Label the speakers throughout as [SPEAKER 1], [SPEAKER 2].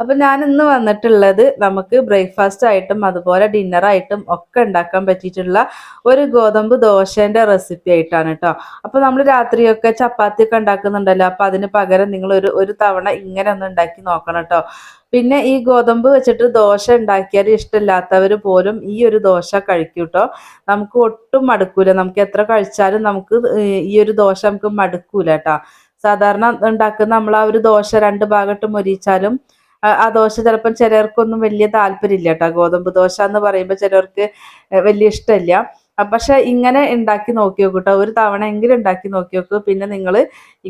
[SPEAKER 1] അപ്പൊ ഞാൻ ഇന്ന് വന്നിട്ടുള്ളത് നമുക്ക് ബ്രേക്ക്ഫാസ്റ്റ് ആയിട്ടും അതുപോലെ ഡിന്നർ ആയിട്ടും ഒക്കെ ഉണ്ടാക്കാൻ പറ്റിയിട്ടുള്ള ഒരു ഗോതമ്പ് ദോശന്റെ റെസിപ്പി ആയിട്ടാണ് കേട്ടോ അപ്പൊ നമ്മൾ രാത്രിയൊക്കെ ചപ്പാത്തി ഒക്കെ ഉണ്ടാക്കുന്നുണ്ടല്ലോ അപ്പൊ അതിന് പകരം നിങ്ങൾ ഒരു ഒരു തവണ ഇങ്ങനെ ഒന്ന് ഉണ്ടാക്കി നോക്കണം കേട്ടോ പിന്നെ ഈ ഗോതമ്പ് വെച്ചിട്ട് ദോശ ഉണ്ടാക്കിയാൽ ഇഷ്ടമില്ലാത്തവർ പോലും ഈ ഒരു ദോശ കഴിക്കും കേട്ടോ നമുക്ക് ഒട്ടും മടുക്കൂല. നമുക്ക് എത്ര കഴിച്ചാലും നമുക്ക് ഈ ഒരു ദോശ നമുക്ക് മടുക്കൂല കേട്ടോ സാധാരണ ഉണ്ടാക്കുന്ന നമ്മൾ ആ ഒരു ദോശ രണ്ട് ഭാഗത്ത് മൊരിച്ചാലും ആ ദോശ ചിലപ്പം ചിലർക്കൊന്നും വലിയ താല്പര്യമില്ല കേട്ടോ ഗോതമ്പ് ദോശ എന്ന് പറയുമ്പോൾ ചിലർക്ക് വലിയ ഇഷ്ടമില്ല. പക്ഷെ ഇങ്ങനെ ഉണ്ടാക്കി നോക്കി നോക്കൂ കേട്ടോ ഒരു തവണ എങ്കിലും ഉണ്ടാക്കി നോക്കി നോക്കൂ പിന്നെ നിങ്ങൾ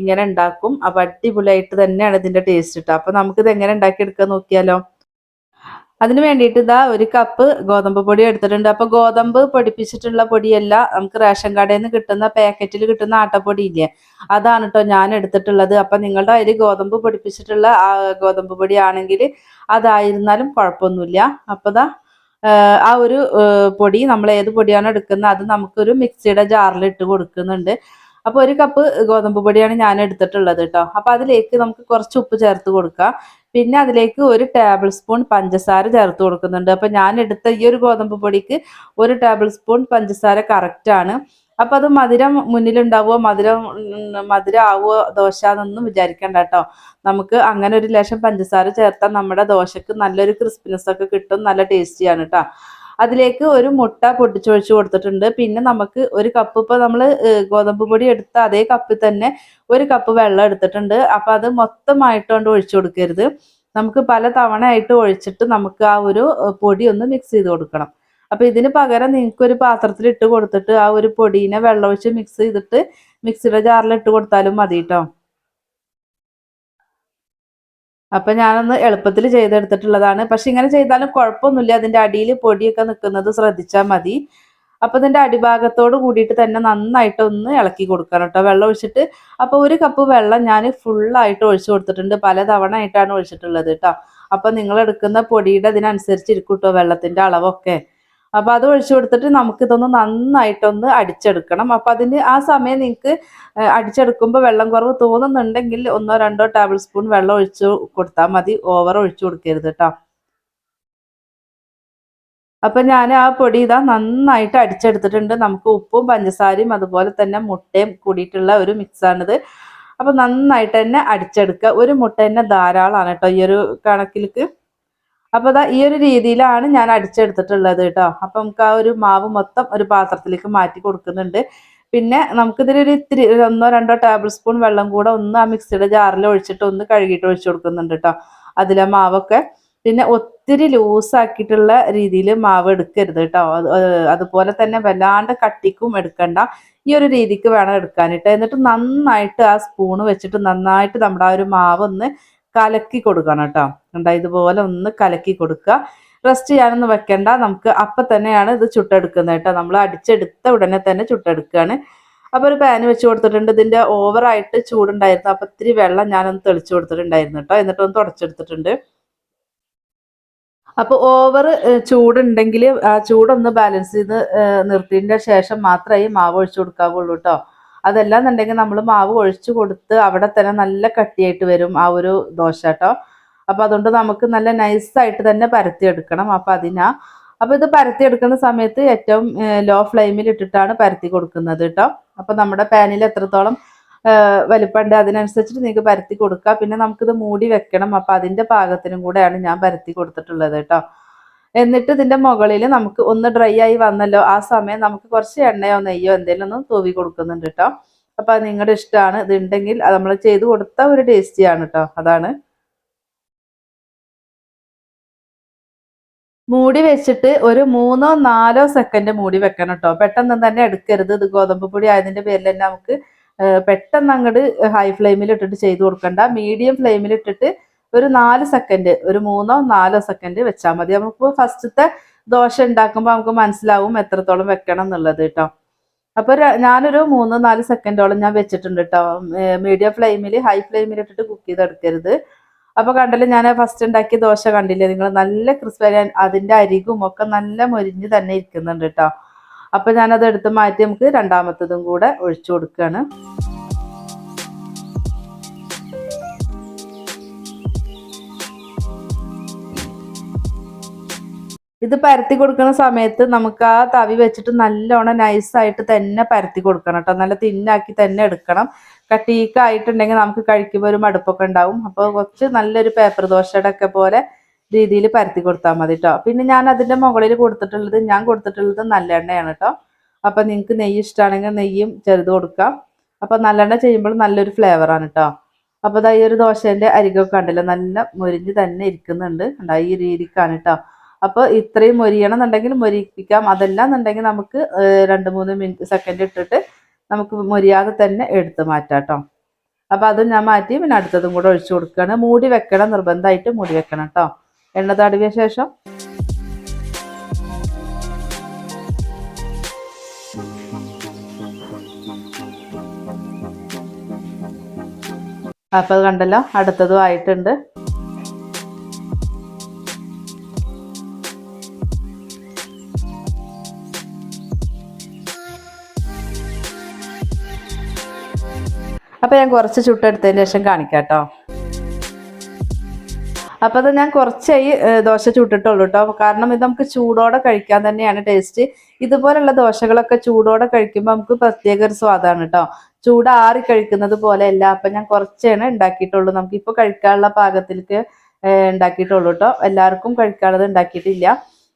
[SPEAKER 1] ഇങ്ങനെ ഉണ്ടാക്കും അപ്പം അടിപൊളിയായിട്ട് തന്നെയാണ് ഇതിന്റെ ടേസ്റ്റ് കിട്ടുക അപ്പം നമുക്കിത് എങ്ങനെ ഉണ്ടാക്കി എടുക്കാൻ നോക്കിയാലോ? അതിന് വേണ്ടിയിട്ട് ഇതാ ഒരു കപ്പ് ഗോതമ്പ് പൊടി എടുത്തിട്ടുണ്ട്. അപ്പൊ ഗോതമ്പ് പൊടിപ്പിച്ചിട്ടുള്ള പൊടിയല്ല നമുക്ക് റേഷൻ കടയിൽ നിന്ന് കിട്ടുന്ന പാക്കറ്റിൽ കിട്ടുന്ന ആട്ടപ്പൊടി ഇല്ലേ? അതാണ് കേട്ടോ ഞാൻ എടുത്തിട്ടുള്ളത്. അപ്പൊ നിങ്ങളുടെ അതിൽ ഗോതമ്പ് പൊടിപ്പിച്ചിട്ടുള്ള ആ ഗോതമ്പ് പൊടി ആണെങ്കിൽ അതായിരുന്നാലും കുഴപ്പമൊന്നുമില്ല. അപ്പൊ ദാ ആ ഒരു പൊടി നമ്മൾ ഏത് പൊടിയാണോ എടുക്കുന്നത് അത് നമുക്കൊരു മിക്സിയുടെ ജാറിൽ ഇട്ട് കൊടുക്കുന്നുണ്ട്. അപ്പൊ ഒരു കപ്പ് ഗോതമ്പ് പൊടിയാണ് ഞാൻ എടുത്തിട്ടുള്ളത് കേട്ടോ അപ്പൊ അതിലേക്ക് നമുക്ക് കുറച്ച് ഉപ്പ് ചേർത്ത് കൊടുക്കാം. പിന്നെ അതിലേക്ക് ഒരു ടേബിൾ സ്പൂൺ പഞ്ചസാര ചേർത്ത് കൊടുക്കുന്നുണ്ട്. അപ്പം ഞാൻ എടുത്ത ഈ ഒരു ഗോതമ്പ് പൊടിക്ക് ഒരു ടേബിൾ സ്പൂൺ പഞ്ചസാര കറക്റ്റാണ് അപ്പം അത് മധുരം മുന്നിലുണ്ടാവുമോ മധുരം മധുരം ആവുമോ ദോശ എന്നൊന്നും വിചാരിക്കണ്ട കേട്ടോ നമുക്ക് അങ്ങനെ ഒരു ലേശം പഞ്ചസാര ചേർത്താൽ നമ്മുടെ ദോശക്ക് നല്ലൊരു ക്രിസ്പിനെസ് ഒക്കെ കിട്ടും നല്ല ടേസ്റ്റിയാണ് കേട്ടോ അതിലേക്ക് ഒരു മുട്ട പൊട്ടിച്ചൊഴിച്ച് കൊടുത്തിട്ടുണ്ട്. പിന്നെ നമുക്ക് ഒരു കപ്പ് ഇപ്പോൾ നമ്മൾ ഗോതമ്പ് പൊടി എടുത്ത അതേ കപ്പിൽ തന്നെ ഒരു കപ്പ് വെള്ളം എടുത്തിട്ടുണ്ട്. അപ്പം അത് മൊത്തമായിട്ടുകൊണ്ട് ഒഴിച്ചു കൊടുക്കരുത്. നമുക്ക് പല തവണയായിട്ട് ഒഴിച്ചിട്ട് നമുക്ക് ആ ഒരു പൊടി ഒന്ന് മിക്സ് ചെയ്ത് കൊടുക്കണം. അപ്പൊ ഇതിന് പകരം നിങ്ങൾക്ക് ഒരു പാത്രത്തിൽ ഇട്ട് കൊടുത്തിട്ട് ആ ഒരു പൊടീനെ വെള്ളം ഒഴിച്ച് മിക്സ് ചെയ്തിട്ട് മിക്സിയുടെ ജാറിൽ ഇട്ട് കൊടുത്താലും മതി കേട്ടോ അപ്പൊ ഞാനൊന്ന് എളുപ്പത്തിൽ ചെയ്തെടുത്തിട്ടുള്ളതാണ്. പക്ഷെ ഇങ്ങനെ ചെയ്താലും കുഴപ്പമൊന്നുമില്ല. അതിന്റെ അടിയിൽ പൊടിയൊക്കെ നിൽക്കുന്നത് ശ്രദ്ധിച്ചാൽ മതി. അപ്പൊ ഇതിന്റെ അടിഭാഗത്തോട് കൂടിയിട്ട് തന്നെ നന്നായിട്ട് ഒന്ന് ഇളക്കി കൊടുക്കണം കേട്ടോ. വെള്ളം ഒഴിച്ചിട്ട്. അപ്പൊ ഒരു കപ്പ് വെള്ളം ഞാൻ ഫുള്ളായിട്ട് ഒഴിച്ചു കൊടുത്തിട്ടുണ്ട്. പല തവണ ആയിട്ടാണ് ഒഴിച്ചിട്ടുള്ളത് കേട്ടോ. അപ്പൊ നിങ്ങൾ എടുക്കുന്ന പൊടിയുടെ അതിനനുസരിച്ച് ഇരിക്കും കേട്ടോ വെള്ളത്തിന്റെ അളവൊക്കെ. അപ്പൊ അത് ഒഴിച്ചു കൊടുത്തിട്ട് നമുക്കിതൊന്ന് നന്നായിട്ടൊന്ന് അടിച്ചെടുക്കണം. അപ്പൊ അതിന് ആ സമയം നിങ്ങൾക്ക് അടിച്ചെടുക്കുമ്പോൾ വെള്ളം കുറവ് തോന്നുന്നുണ്ടെങ്കിൽ ഒന്നോ രണ്ടോ ടേബിൾ സ്പൂൺ വെള്ളം ഒഴിച്ചു കൊടുത്താൽ മതി. ഓവർ ഒഴിച്ചു കൊടുക്കരുത് കേട്ടോ അപ്പൊ ഞാൻ ആ പൊടി ഇതാ നന്നായിട്ട് അടിച്ചെടുത്തിട്ടുണ്ട്. നമുക്ക് ഉപ്പും പഞ്ചസാരയും അതുപോലെ തന്നെ മുട്ടയും കൂടിയിട്ടുള്ള ഒരു മിക്സാണിത് അപ്പൊ നന്നായിട്ട് തന്നെ അടിച്ചെടുക്കുക ഒരു മുട്ട തന്നെ ധാരാളമാണ് കേട്ടോ ഈ ഒരു കണക്കിലേക്ക് അപ്പൊ അതാ ഈ ഒരു രീതിയിലാണ് ഞാൻ അടിച്ചെടുത്തിട്ടുള്ളത് കേട്ടോ. അപ്പൊ നമുക്ക് ആ ഒരു മാവ് മൊത്തം ഒരു പാത്രത്തിലേക്ക് മാറ്റി കൊടുക്കുന്നുണ്ട്. പിന്നെ നമുക്കിതിലൊരു ഇത്തിരി ഒന്നോ രണ്ടോ ടേബിൾ സ്പൂൺ വെള്ളം കൂടെ ഒന്ന് ആ മിക്സിയുടെ ജാറിൽ ഒഴിച്ചിട്ട് ഒന്ന് കഴുകിയിട്ട് ഒഴിച്ചു കൊടുക്കുന്നുണ്ട് കേട്ടോ. അതിലെ മാവൊക്കെ. പിന്നെ ഒത്തിരി ലൂസാക്കിയിട്ടുള്ള രീതിയിൽ മാവ് എടുക്കരുത് കേട്ടോ. അതുപോലെ തന്നെ വല്ലാണ്ട് കട്ടിക്കും എടുക്കണ്ട. ഈ ഒരു രീതിക്ക് വേണം എടുക്കാനായിട്ട്. എന്നിട്ട് നന്നായിട്ട് ആ സ്പൂണ് വെച്ചിട്ട് നന്നായിട്ട് നമ്മുടെ ആ ഒരു മാവ് ഒന്ന് കലക്കി കൊടുക്കണം കേട്ടോ. കണ്ടോ? ഇതുപോലെ ഒന്ന് കലക്കി കൊടുക്കുക. റെസ്റ്റ് ചെയ്യാനൊന്നും വെക്കണ്ട. നമുക്ക് അപ്പം തന്നെയാണ് ഇത് ചുട്ടെടുക്കുന്നത് കേട്ടോ. നമ്മൾ അടിച്ചെടുത്ത ഉടനെ തന്നെ ചുട്ടെടുക്കുകയാണ്. അപ്പോൾ ഒരു പാന് വെച്ച് കൊടുത്തിട്ടുണ്ട്. ഇതിന്റെ ഓവറായിട്ട് ചൂടുണ്ടായിരുന്നു. അപ്പോൾ ഇത്തിരി വെള്ളം ഞാനൊന്ന് തെളിച്ചു കൊടുത്തിട്ടുണ്ടായിരുന്നു കേട്ടോ. എന്നിട്ടൊന്ന് തുടച്ചെടുത്തിട്ടുണ്ട്. അപ്പോൾ ഓവർ ചൂടുണ്ടെങ്കിൽ ആ ചൂടൊന്ന് ബാലൻസ് ചെയ്ത് നിർത്തിയതിന്റെ ശേഷം മാത്രമേ മാവ് ഒഴിച്ചു കൊടുക്കാവുള്ളൂ കേട്ടോ. അതല്ല എന്നുണ്ടെങ്കിൽ നമ്മൾ മാവ് ഒഴിച്ചു കൊടുത്ത് അവിടെ തന്നെ നല്ല കട്ടിയായിട്ട് വരും ആ ഒരു ദോശ കേട്ടോ. അപ്പോൾ അതുകൊണ്ട് നമുക്ക് നല്ല നൈസായിട്ട് തന്നെ പരത്തിയെടുക്കണം. അപ്പോൾ അതിനാ. അപ്പോൾ ഇത് പരത്തിയെടുക്കുന്ന സമയത്ത് ഏറ്റവും ലോ ഫ്ലെയിമിൽ ഇട്ടിട്ടാണ് പരത്തി കൊടുക്കുന്നത് കേട്ടോ. അപ്പോൾ നമ്മുടെ പാനിൽ എത്രത്തോളം വലിപ്പമുണ്ട് അതിനനുസരിച്ചിട്ട് നിങ്ങൾക്ക് പരത്തി കൊടുക്കുക പിന്നെ നമുക്കിത് മൂടി വെക്കണം. അപ്പോൾ അതിന്റെ പാകത്തിനും കൂടെയാണ് ഞാൻ പരത്തി കൊടുത്തിട്ടുള്ളത് കേട്ടോ. എന്നിട്ട് ഇതിന്റെ മുകളിൽ നമുക്ക് ഒന്ന് ഡ്രൈ ആയി വന്നല്ലോ. ആ സമയം നമുക്ക് കുറച്ച് എണ്ണയോ നെയ്യോ എന്തെങ്കിലും ഒന്ന് തൂവി കൊടുക്കുന്നുണ്ട് കേട്ടോ അപ്പൊ അത് നിങ്ങളുടെ ഇഷ്ടമാണ് ഇത് ഉണ്ടെങ്കിൽ അത് നമ്മൾ ചെയ്ത് കൊടുത്ത ഒരു ടേസ്റ്റിയാണ് കേട്ടോ അതാണ്. മൂടി വെച്ചിട്ട് ഒരു മൂന്നോ നാലോ സെക്കൻഡ് മൂടി വെക്കണം കേട്ടോ പെട്ടെന്ന് തന്നെ എടുക്കരുത്. ഇത് ഗോതമ്പ് പൊടി ആയതിന്റെ പേരിൽ തന്നെ നമുക്ക് പെട്ടെന്ന് അങ്ങോട്ട് ഹൈ ഫ്ലെയിമിൽ ഇട്ടിട്ട് ചെയ്ത് കൊടുക്കണ്ട. മീഡിയം ഫ്ലെയിമിൽ ഇട്ടിട്ട് ഒരു നാല് സെക്കൻഡ് ഒരു മൂന്നോ നാലോ സെക്കൻഡ് വെച്ചാൽ മതി. നമുക്ക് ഫസ്റ്റത്തെ ദോശ ഉണ്ടാക്കുമ്പോൾ നമുക്ക് മനസ്സിലാവും എത്രത്തോളം വെക്കണം എന്നുള്ളത് കേട്ടോ അപ്പൊ ര- ഞാനൊരു മൂന്ന് നാല് സെക്കൻഡോളം ഞാൻ വെച്ചിട്ടുണ്ട് കേട്ടോ മീഡിയം ഫ്ലെയിമിൽ ഹൈ ഫ്ലെയിമിൽ ഇട്ടിട്ട് കുക്ക് ചെയ്തെടുക്കരുത്. അപ്പൊ കണ്ടല്ലോ ഞാൻ ഫസ്റ്റ് ഉണ്ടാക്കിയ ദോശ കണ്ടില്ലേ? നിങ്ങൾ നല്ല ക്രിസ്പി അതിന്റെ അരികും ഒക്കെ നല്ല മൊരിഞ്ഞ് തന്നെ ഇരിക്കുന്നുണ്ട് കേട്ടോ അപ്പോൾ ഞാനത് എടുത്ത് മാറ്റി നമുക്ക് രണ്ടാമത്തതും കൂടെ ഒഴിച്ചു കൊടുക്കുകയാണ് ഇത് പരത്തി കൊടുക്കുന്ന സമയത്ത് നമുക്ക് ആ തവി വെച്ചിട്ട് നല്ലോണം നൈസായിട്ട് തന്നെ പരത്തി കൊടുക്കണം കേട്ടോ നല്ല തിന്നാക്കി തന്നെ എടുക്കണം. കട്ടീക്കായിട്ടുണ്ടെങ്കിൽ നമുക്ക് കഴിക്കുമ്പോൾ ഒരു മടുപ്പൊക്കെ ഉണ്ടാവും. അപ്പോൾ കുറച്ച് നല്ലൊരു പേപ്പർ ദോശയുടെ ഒക്കെ പോലെ രീതിയിൽ പരത്തി കൊടുത്താൽ മതി കേട്ടോ പിന്നെ ഞാൻ അതിന്റെ മുകളിൽ കൊടുത്തിട്ടുള്ളത് ഞാൻ കൊടുത്തിട്ടുള്ളത് നല്ലെണ്ണയാണ് കേട്ടോ അപ്പം നിങ്ങൾക്ക് നെയ്യ് ഇഷ്ടമാണെങ്കിൽ നെയ്യും ചെറുത് കൊടുക്കാം. അപ്പം നല്ലെണ്ണ ചെയ്യുമ്പോൾ നല്ലൊരു ഫ്ലേവറാണ് കേട്ടോ അപ്പോൾ ഈ ഒരു ദോശേന്റെ അരികൊക്കെ ഉണ്ടല്ലോ നല്ല മുരിഞ്ഞ് തന്നെ ഇരിക്കുന്നുണ്ട്. ഉണ്ടായി ഈ രീതിക്കാണ് കേട്ടോ അപ്പോൾ ഇത്രയും മൊരിയണം എന്നുണ്ടെങ്കിൽ മൊരിപ്പിക്കാം. അതെല്ലാം എന്നുണ്ടെങ്കിൽ നമുക്ക് രണ്ട് മൂന്ന് മിനിറ്റ് സെക്കൻഡ് ഇട്ടിട്ട് നമുക്ക് മൊരിയാതെ തന്നെ എടുത്ത് മാറ്റാം കേട്ടോ അപ്പോൾ അതും ഞാൻ മാറ്റി പിന്നെ അടുത്തതും കൂടെ ഒഴിച്ചു കൊടുക്കുകയാണ് മൂടി വെക്കണം നിർബന്ധമായിട്ട് മൂടി വെക്കണം കേട്ടോ എണ്ണ തടവിയ ശേഷം. അപ്പോൾ അത് കണ്ടല്ലോ അടുത്തതും ആയിട്ടുണ്ട്. അപ്പോൾ ഞാൻ കുറച്ച് ചുട്ടെടുത്തതിന് ശേഷം കാണിക്കാം കേട്ടോ അപ്പോൾ അത് ഞാൻ കുറച്ചായി ദോശ ചുട്ടിട്ടുള്ളൂ കേട്ടോ കാരണം ഇത് നമുക്ക് ചൂടോടെ കഴിക്കാൻ തന്നെയാണ് ടേസ്റ്റ്. ഇതുപോലുള്ള ദോശകളൊക്കെ ചൂടോടെ കഴിക്കുമ്പോൾ നമുക്ക് പ്രത്യേക ഒരു സ്വാദാണ് കേട്ടോ ചൂടാറി കഴിക്കുന്നത് പോലെയല്ല. അപ്പം ഞാൻ കുറച്ചാണ് ഉണ്ടാക്കിയിട്ടുള്ളൂ. നമുക്കിപ്പോൾ കഴിക്കാനുള്ള പാകത്തിലേക്ക് ഉണ്ടാക്കിയിട്ടുള്ളൂ കേട്ടോ എല്ലാവർക്കും കഴിക്കാനുള്ളത് ഉണ്ടാക്കിയിട്ടില്ല.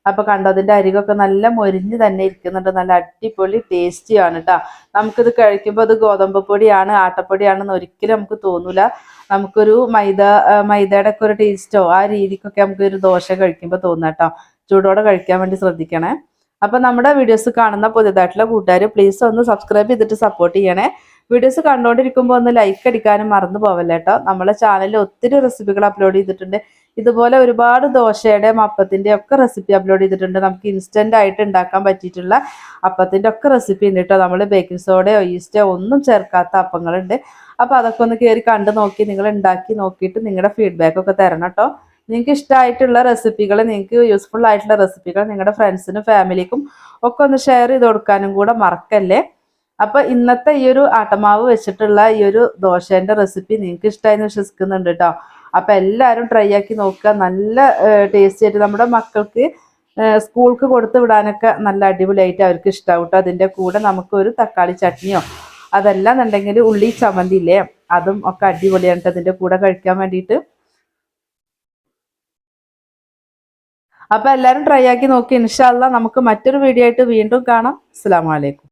[SPEAKER 1] അപ്പോൾ കണ്ടോ അതിന്റെ അരികൊക്കെ നല്ല മൊരിഞ്ഞ് തന്നെ ഇരിക്കുന്നുണ്ട്. നല്ല അടിപൊളി ടേസ്റ്റിയാണ് കേട്ടോ നമുക്കിത് കഴിക്കുമ്പോൾ അത് ഗോതമ്പ് പൊടിയാണ് ആട്ടപ്പൊടിയാണെന്ന് ഒരിക്കലും നമുക്ക് തോന്നൂല. നമുക്കൊരു മൈദ മൈദയുടെ ഒക്കെ ഒരു ടേസ്റ്റോ ആ രീതിക്കൊക്കെ നമുക്ക് ഒരു ദോശ കഴിക്കുമ്പോൾ തോന്നുക കേട്ടോ ചൂടോടെ കഴിക്കാൻ വേണ്ടി ശ്രദ്ധിക്കണേ. അപ്പം നമ്മുടെ വീഡിയോസ് കാണുന്ന പുതിയതായിട്ടുള്ള കൂട്ടുകാർ പ്ലീസ് ഒന്ന് സബ്സ്ക്രൈബ് ചെയ്തിട്ട് സപ്പോർട്ട് ചെയ്യണേ. വീഡിയോസ് കണ്ടുകൊണ്ടിരിക്കുമ്പോൾ ഒന്ന് ലൈക്ക് അടിക്കാനും മറന്നു പോവല്ലേട്ടോ നമ്മളെ ചാനലിൽ ഒത്തിരി റെസിപ്പികൾ അപ്ലോഡ് ചെയ്തിട്ടുണ്ട്. ഇതുപോലെ ഒരുപാട് ദോശയുടെ അപ്പത്തിന്റെ ഒക്കെ റെസിപ്പി അപ്ലോഡ് ചെയ്തിട്ടുണ്ട്. നമുക്ക് ഇൻസ്റ്റന്റ് ആയിട്ട് ഉണ്ടാക്കാൻ പറ്റിയിട്ടുള്ള അപ്പത്തിന്റെ ഒക്കെ റെസിപ്പി ഉണ്ട് കേട്ടോ നമ്മൾ ബേക്കിംഗ് സോഡയോ ഈസ്റ്റോ ഒന്നും ചേർക്കാത്ത അപ്പങ്ങളുണ്ട്. അപ്പോൾ അതൊക്കെ ഒന്ന് കയറി കണ്ട് നോക്കി നിങ്ങൾ ഉണ്ടാക്കി നോക്കിയിട്ട് നിങ്ങളുടെ ഫീഡ്ബാക്ക് ഒക്കെ തരണം കേട്ടോ നിങ്ങൾക്ക് ഇഷ്ടമായിട്ടുള്ള റെസിപ്പികൾ നിങ്ങൾക്ക് യൂസ്ഫുൾ ആയിട്ടുള്ള റെസിപ്പികൾ നിങ്ങളുടെ ഫ്രണ്ട്സിനും ഫാമിലിക്കും ഒക്കെ ഒന്ന് ഷെയർ ചെയ്ത് കൊടുക്കാനും കൂടെ മറക്കല്ലേ? അപ്പൊ ഇന്നത്തെ ഈ ഒരു ആട്ടമാവ് വെച്ചിട്ടുള്ള ഈ ഒരു ദോശേന്റെ റെസിപ്പി നിങ്ങൾക്ക് ഇഷ്ടമായി വിശ്വസിക്കുന്നുണ്ട് കേട്ടോ അപ്പൊ എല്ലാവരും ട്രൈ ആക്കി നോക്കുക. നല്ല ടേസ്റ്റ് ആയിട്ട് നമ്മുടെ മക്കൾക്ക് സ്കൂൾക്ക് കൊടുത്തു വിടാനൊക്കെ നല്ല അടിപൊളിയായിട്ട് അവർക്ക് ഇഷ്ടമാവും കേട്ടോ അതിന്റെ കൂടെ നമുക്ക് ഒരു തക്കാളി ചട്നിയോ അതല്ല എന്നുണ്ടെങ്കിൽ ഉള്ളി ചമ്മന്തി ഇല്ലേ അതും ഒക്കെ അടിപൊളിയാണ് അതിന്റെ കൂടെ കഴിക്കാൻ വേണ്ടിയിട്ട്. അപ്പൊ എല്ലാവരും ട്രൈ ആക്കി നോക്കി. ഇൻഷാല്ല നമുക്ക് മറ്റൊരു വീഡിയോ ആയിട്ട് വീണ്ടും കാണാം. അസ്സാം വലൈക്കും